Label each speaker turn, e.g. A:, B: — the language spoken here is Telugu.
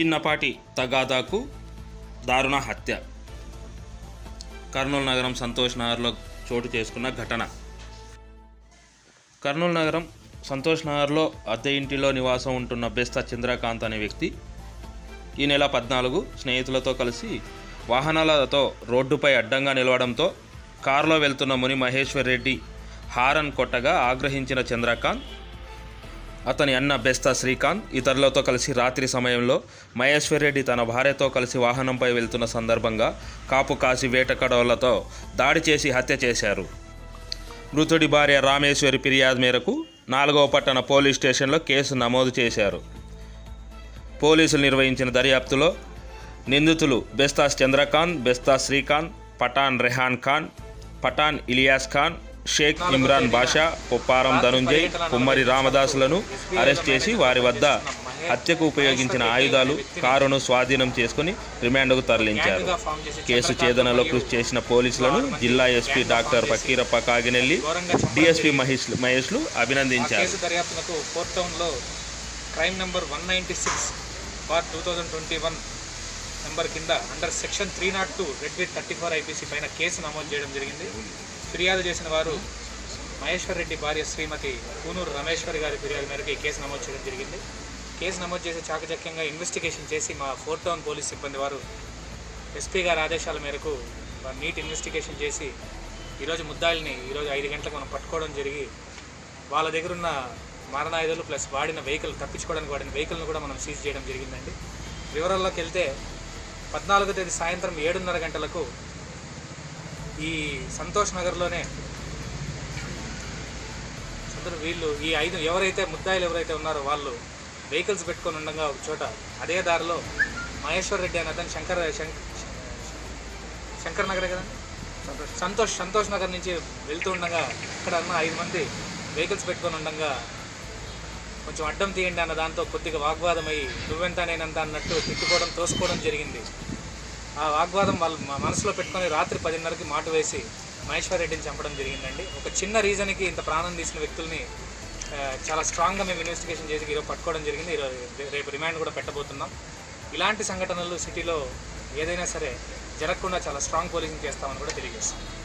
A: చిన్నపాటి తగాదాకు దారుణ హత్య. కర్నూలు నగరం సంతోష్ నగర్లో చోటు చేసుకున్న ఘటన. కర్నూలు నగరం సంతోష్ నగర్లో అద్దె ఇంటిలో నివాసం ఉంటున్న బెస్త చంద్రకాంత్ అనే వ్యక్తి ఈ నెల పద్నాలుగు స్నేహితులతో కలిసి వాహనాలతో రోడ్డుపై అడ్డంగా నిలవడంతో కారులో వెళ్తున్న ముని మహేశ్వర్ రెడ్డి హారన్ కొట్టగా ఆగ్రహించిన చంద్రకాంత్ అతని అన్న బెస్తా శ్రీకాంత్ ఇతరులతో కలిసి రాత్రి సమయంలో మహేశ్వర్ రెడ్డి తన భార్యతో కలిసి వాహనంపై వెళ్తున్న సందర్భంగా కాపు కాసి వేటకడవలతో దాడి చేసి హత్య చేశారు. మృతుడి భార్య రామేశ్వరి ఫిర్యాదు మేరకు నాలుగవ పట్టణ పోలీస్ స్టేషన్లో కేసు నమోదు చేశారు. పోలీసులు నిర్వహించిన దర్యాప్తులో నిందితులు బెస్తాస్ చంద్రకాంత్ బెస్తా శ్రీకాంత్ పఠాన్ రెహాన్ ఖాన్ పఠాన్ ఇలియాస్ ఖాన్ షేక్ ఇమ్రాన్ బాషా కొప్పారం ధనుంజయ్ కుమ్మరి రామదాసులను అరెస్ట్ చేసి వారి వద్ద హత్యకు ఉపయోగించిన ఆయుధాలు కారును స్వాధీనం చేసుకుని రిమాండ్కు తరలించారు. కేసు ఛేదనలో కృషి చేసిన పోలీసులను జిల్లా SP doctor Fakirappa Kaginelli DSP Mahesh మహేష్లు అభినందించారు.
B: దర్యాప్తునకు టౌన్లో crime number one ninety six bar two thousand twenty one number కింద under section three not two read thirty four IPC పైన కేసు నమోదు చేయడం జరిగింది. ఫిర్యాదు చేసిన వారు మహేశ్వర్ రెడ్డి భార్య శ్రీమతి కూనూరు రమేశ్వరి గారి ఫిర్యాదు మేరకు ఈ కేసు నమోదు చేయడం జరిగింది. కేసు నమోదు చేసి చాకచక్యంగా ఇన్వెస్టిగేషన్ చేసి మా ఫోర్త్ టౌన్ పోలీస్ సిబ్బంది వారు ఎస్పీ గారి ఆదేశాల మేరకు నీట్ ఇన్వెస్టిగేషన్ చేసి ఈరోజు ముద్దాయిల్ని ఈరోజు ఐదు గంటలకు మనం పట్టుకోవడం జరిగి వాళ్ళ దగ్గర ఉన్న మారణాయుధాలు ప్లస్ వాడిన వెహికల్ తప్పించుకోవడానికి వాడిన వెహికల్ను కూడా మనం సీజ్ చేయడం జరిగిందండి. వివరాల్లోకి వెళ్తే పద్నాలుగో తేదీ సాయంత్రం ఏడున్నర గంటలకు ఈ సంతోష్ నగర్లోనే అందరూ వీళ్ళు ఈ ఐదు ఎవరైతే ముద్దాయిలు ఎవరైతే ఉన్నారో వాళ్ళు వెహికల్స్ పెట్టుకొని ఉండగా ఒక చోట అదే దారిలో మహేశ్వర్ రెడ్డి అనే అతను శంకర్ శంక్- శంకర్ నగరే కదా? సంతోష్. సంతోష్ నగర్ నుంచి వెళ్తూ ఉండగా ఇక్కడ ఉన్న ఐదు మంది వెహికల్స్ పెట్టుకొని ఉండగా కొంచెం అడ్డం తీయండి అన్న దాంతో కొద్దిగా వాగ్వాదం అయ్యి నువ్వెంత నేనంత అన్నట్టు తిట్టుకోవడం తోసుకోవడం జరిగింది. ఆ వాగ్వాదం వాళ్ళు మనసులో పెట్టుకొని రాత్రి పదిన్నరకి మాట వేసి మహేశ్వర్ రెడ్డిని చంపడం జరిగిందండి. ఒక చిన్న రీజన్కి ఇంత ప్రాణం తీసిన వ్యక్తుల్ని చాలా స్ట్రాంగ్గా మేము ఇన్వెస్టిగేషన్ చేసి ఈరోజు పట్టుకోవడం జరిగింది. ఈరోజు రేపు రిమాండ్ కూడా పెట్టబోతున్నాం. ఇలాంటి సంఘటనలు సిటీలో ఏదైనా సరే జరగకుండా చాలా స్ట్రాంగ్ పోలీసింగ్ చేస్తామని కూడా తెలియజేస్తాం